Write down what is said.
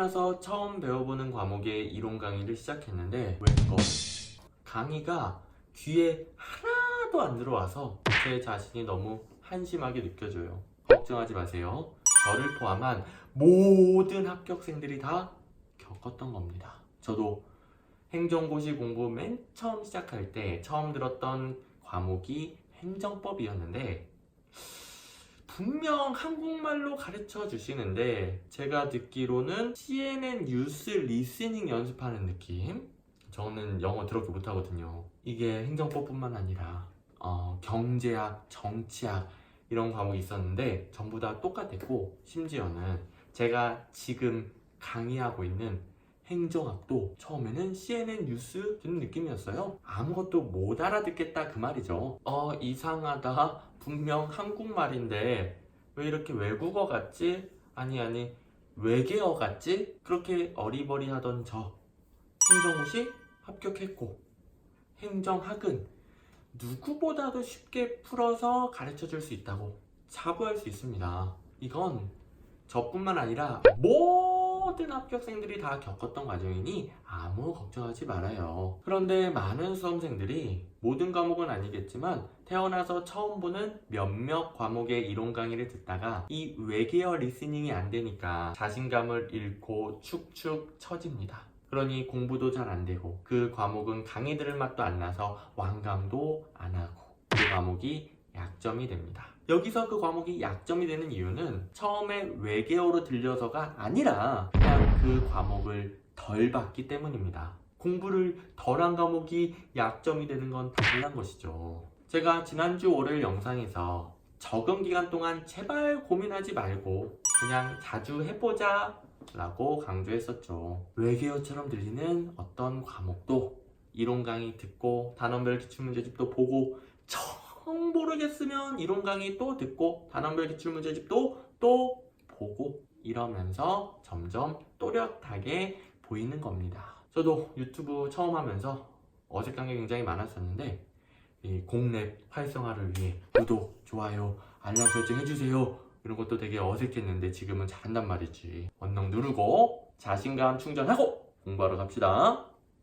태어나서 처음 배워보는 과목의 이론 강의를 시작했는데 왜거 강의가 귀에 하나도 안 들어와서 제 자신이 너무 한심하게 느껴져요. 걱정하지 마세요. 저를 포함한 모든 합격생들이 다 겪었던 겁니다. 저도 행정고시 공부 맨 처음 시작할 때 처음 들었던 과목이 행정법이었는데 분명 한국말로 가르쳐 주시는데 제가 듣기로는 CNN 뉴스 리스닝 연습하는 느낌? 저는 영어 더럽게 못하거든요. 이게 행정법뿐만 아니라 어, 경제학, 정치학 이런 과목이 있었는데 전부 다 똑같았고 심지어는 제가 지금 강의하고 있는 행정학도 처음에는 CNN 뉴스 듣는 느낌이었어요. 아무것도 못 알아듣겠다 그 말이죠. 어 이상하다. 분명 한국말인데 왜 이렇게 외국어 같지? 아니 아니 외계어 같지? 그렇게 어리버리하던 저 행정고시 합격했고 행정학은 누구보다도 쉽게 풀어서 가르쳐 줄 수 있다고 자부할 수 있습니다. 이건 저뿐만 아니라 모 든 합격생들이 다 겪었던 과정이니 아무 걱정하지 말아요. 그런데 많은 수험생들이 모든 과목은 아니겠지만 태어나서 처음 보는 몇몇 과목의 이론 강의를 듣다가 이 외계어 리스닝이 안 되니까 자신감을 잃고 축축 처집니다. 그러니 공부도 잘 안 되고 그 과목은 강의 들을 맛도 안 나서 완강도 안 하고 그 과목이 약점이 됩니다. 여기서 그 과목이 약점이 되는 이유는 처음에 외계어로 들려서가 아니라 그냥 그 과목을 덜 봤기 때문입니다. 공부를 덜 한 과목이 약점이 되는 건 당연한 것이죠. 제가 지난주 월요일 영상에서 적응 기간 동안 제발 고민하지 말고 그냥 자주 해보자 라고 강조했었죠. 외계어처럼 들리는 어떤 과목도 이론 강의 듣고 단원별 기출문제집도 보고 정 모르겠으면 이론 강의 또 듣고 단원별 기출문제집도 또 보고 이러면서 점점 또렷하게 보이는 겁니다. 저도 유튜브 처음 하면서 어색한 게 굉장히 많았었는데 이 공랩 활성화를 위해 구독, 좋아요, 알람 설정 해주세요. 이런 것도 되게 어색했는데 지금은 잘한단 말이지. 언능 누르고 자신감 충전하고 공부하러 갑시다.